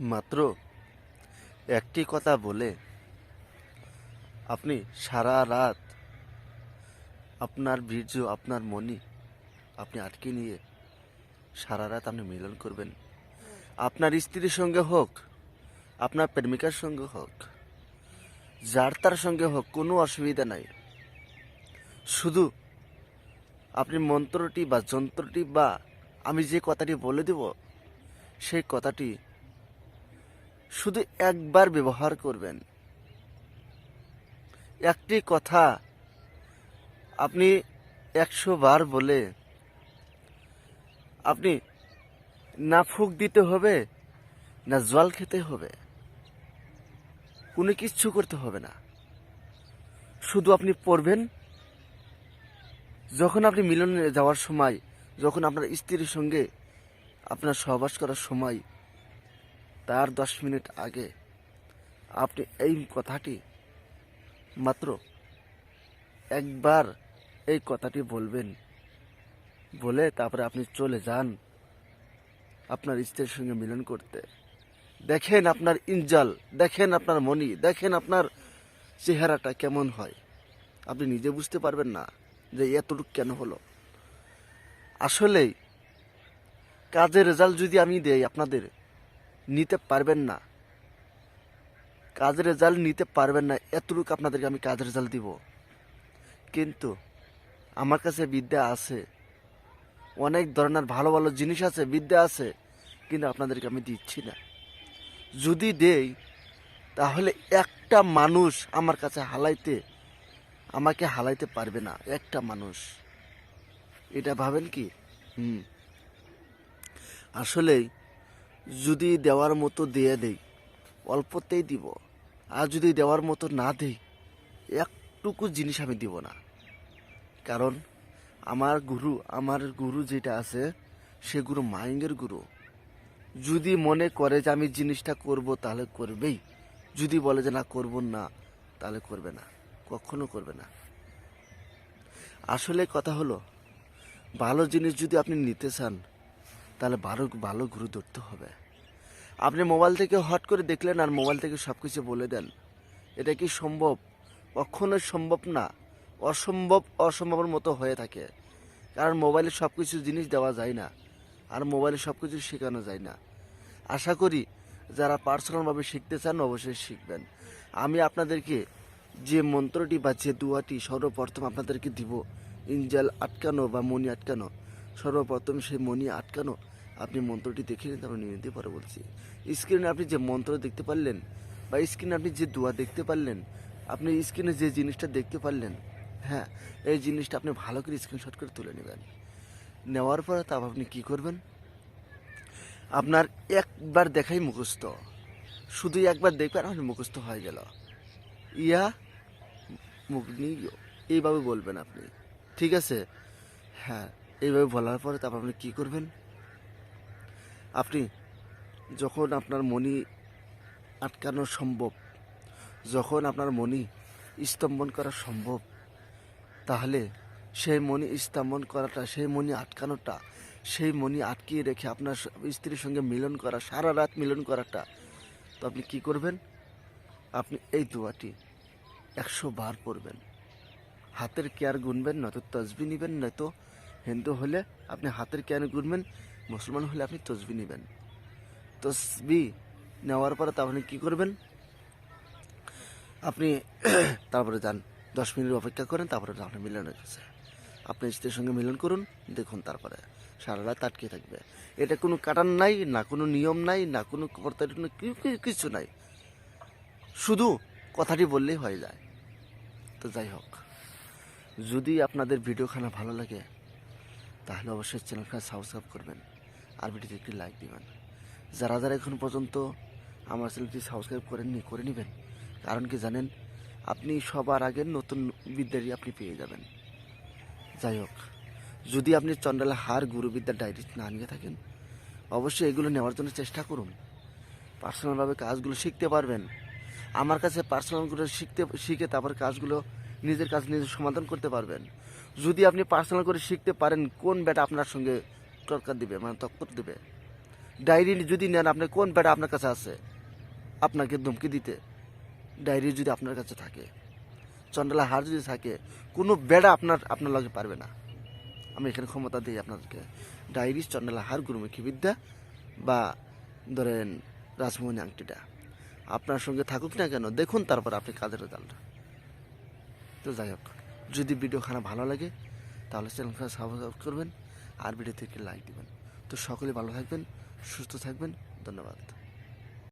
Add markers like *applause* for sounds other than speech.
মাত্র একটি কথা বলে আপনি সারা রাত আপনার বীর্য, আপনার মনি আপনি আটকে নিয়ে সারা রাত আপনি মিলন করবেন। আপনার স্ত্রীর সঙ্গে হোক, আপনার প্রেমিকার সঙ্গে হোক, যার তার সঙ্গে হোক, কোনো অসুবিধা নাই। শুধু আপনি মন্ত্রটি বা যন্ত্রটি বা আমি যে কথাটি বলে দেব, সেই কথাটি শুধু একবার ব্যবহার করবেন। একটি কথা আপনি একশো বার বলে, আপনি না ফুক দিতে হবে, না জল খেতে হবে, কোনো কিচ্ছু করতে হবে না। শুধু আপনি পড়বেন। যখন আপনি মিলনে যাওয়ার সময়, যখন আপনার স্ত্রীর সঙ্গে আপনার সহবাস করার সময় তার দশ মিনিট আগে আপনি এই কথাটি মাত্র একবার এই কথাটি বলবেন। বলে তারপরে আপনি চলে যান আপনার স্ত্রীর সঙ্গে মিলন করতে। দেখেন আপনার ইঞ্জাল দেখেন আপনার মনি দেখেন আপনার চেহারাটা কেমন হয়। আপনি নিজে বুঝতে পারবেন না যে এতটুকু কেন হলো। আসলেই কাজের রেজাল্ট যদি আমি দেই আপনাদের নিতে পারবেন না। কাজের রেজাল্ট নিতে পারবেন না। এতটুকু আপনাদেরকে আমি কাজের রেজাল্ট দিব। কিন্তু আমার কাছে বিদ্যা আছে। অনেক ধরনের ভালো ভালো জিনিস আছে, বিদ্যা আছে, কিন্তু আপনাদেরকে আমি দিচ্ছি না। যদি দেই, তাহলে একটা মানুষ আমার কাছে হালাইতে, আমাকে হালাইতে পারবে না। একটা মানুষ। এটা ভাবেন কি? হুম। আসলেই যদি দেওয়ার মতো দিয়ে দেই, অল্পতেই দিব। আর যদি দেওয়ার মতো না দেই, একটুকু জিনিস আমি দিব না। কারণ আমার গুরু আমার গুরু যেটা আছে, সে গুরু মাইন্ডের গুরু। যদি মনে করে যে আমি জিনিসটা করব, তাহলে করবেই। যদি বলে যে না, করব না, তাহলে করবে না। কখনো করবে না। আসলে কথা হলো, ভালো জিনিস যদি আপনি নিতে চান, তাহলে ভালো ভালো গুরু ধরতে হবে। আপনি মোবাইল থেকে হট করে দেখলেন আর মোবাইল থেকে সব কিছু বলে দেন। এটা কি সম্ভব? কখনোই সম্ভব না। অসম্ভব, অসম্ভবের মতো হয়ে থাকে। কারণ মোবাইলে সব কিছু জিনিস দেওয়া যায় না। আর মোবাইলে সব কিছু শেখানো যায় না। আশা করি যারা পার্সোনালভাবে শিখতে চান অবশ্যই শিখবেন। আমি আপনাদেরকে যে মন্ত্রটি বা যে দুয়াটি সর্বপ্রথম আপনাদেরকে দিব ইঞ্জাল আটকানো বা মনি আটকানো সর্বপ্রথম সেই মনি আটকানো আপনি মন্ত্রটি দেখে নিন, তারপর নিয়ে নিতে পারে বলছি। স্ক্রিনে আপনি যে মন্ত্র দেখতে পারলেন, বা স্ক্রিনে আপনি যে দোয়া দেখতে পারলেন, আপনি স্ক্রিনে যে জিনিসটা দেখতে পারলেন হ্যাঁ এই জিনিসটা আপনি ভালো করে স্ক্রিনশট করে তুলে নেবেন। নেওয়ার পরে তারপর আপনি কি করবেন? আপনার একবার দেখাই মুখস্থ। শুধু একবার দেখবেন আপনি মুখস্থ হয়ে গেল। ইয়া, মুখ নিয়ে এইভাবে বলবেন আপনি। ঠিক আছে? হ্যাঁ এইভাবে বলার পরে তারপর আপনি কী করবেন? আপনি যখন আপনার মনি আটকানো সম্ভব, যখন আপনার মনি স্তম্ভন করা সম্ভব, তাহলে সেই মনি স্তম্ভন করাটা, সেই মনি আটকানোটা, সেই মনি আটকিয়ে রেখে আপনার স্ত্রীর সঙ্গে মিলন করা, সারা রাত মিলন করাটা, তো আপনি কি করবেন? আপনি এই দোয়াটি একশো বার পড়বেন। হাতের কেয়ার গুনবেন, নয়তো তসবি নেবেন, নয়তো হিন্দু হলে আপনি হাতের কেয়ার গুনবেন মুসলমান হলে আপনি তসবি নেবেন। তসবি নেওয়ার পরে তা আপনি কী করবেন? আপনি *clears throat* তারপরে যান, দশ মিনিট অপেক্ষা করেন, তারপরে আপনি মিলন গেছে। আপনি স্ত্রীর সঙ্গে মিলন করুন, দেখুন তারপরে। সারা রাত আটকে থাকবে। এটা কোনো কাটান নাই, না কোনো নিয়ম নাই, না কোনো কর্তা কিছু নাই। শুধু কথাটি বললেই হয়ে যায়। তো যাই হোক, যদি আপনাদের ভিডিওখানা ভালো লাগে, তাহলে অবশ্যই চ্যানেলটা সাবস্ক্রাইব করবেন। আর ভিডিওতে একটি লাইক দিবেন। যারা যারা এখন পর্যন্ত আমার চ্যানেলটি সাবস্ক্রাইব করেননি, করে নেবেন। কারণ কি জানেন, আপনি সবার আগে নতুন বিদ্যারই আপনি পেয়ে যাবেন। যাই হোক, যদি আপনি চন্ডালা হার গুরুবিদ্যার ডায়েরি না নিয়ে থাকেন, অবশ্যই এগুলো নেওয়ার জন্য চেষ্টা করুন। পার্সোনালভাবে কাজগুলো শিখতে পারবেন। আমার কাছে পার্সোনালগুলো শিখতে, শিখে তারপর কাজগুলো নিজের কাজ নিজে সমাধান করতে পারবেন। যদি আপনি পার্সোনাল করে শিখতে পারেন, কোন ব্যাটা আপনার সঙ্গে টক্কর দিবে মানে তক্কর দিবে। ডায়েরি যদি নেন, আপনি কোন বেড়া আপনার কাছে আছে? আপনাকে ধমকি দিতে। ডায়েরি যদি আপনার কাছে থাকে চন্ডালা হার যদি থাকে, কোনো বেড়া আপনার আপনার লগে পারবে না। আমি এখানে ক্ষমতা দিই আপনাদেরকে। ডায়েরি চন্ডালা হার গুরুমুখী বিদ্যা বা ধরেন রাজমোহনী আংটিটা। আপনার সঙ্গে থাকুক না কেন, দেখুন তারপর আপনি কাজের রেজাল্ট তো যাই হোক, যদি ভিডিও খানা ভালো লাগে, তাহলে চ্যানেলটা সাবস্ক্রাইব করবেন। আর ভিডিওতে একটি লাইক দিবেন। তো সকলে ভালো থাকবেন সুস্থ থাকবেন ধন্যবাদ।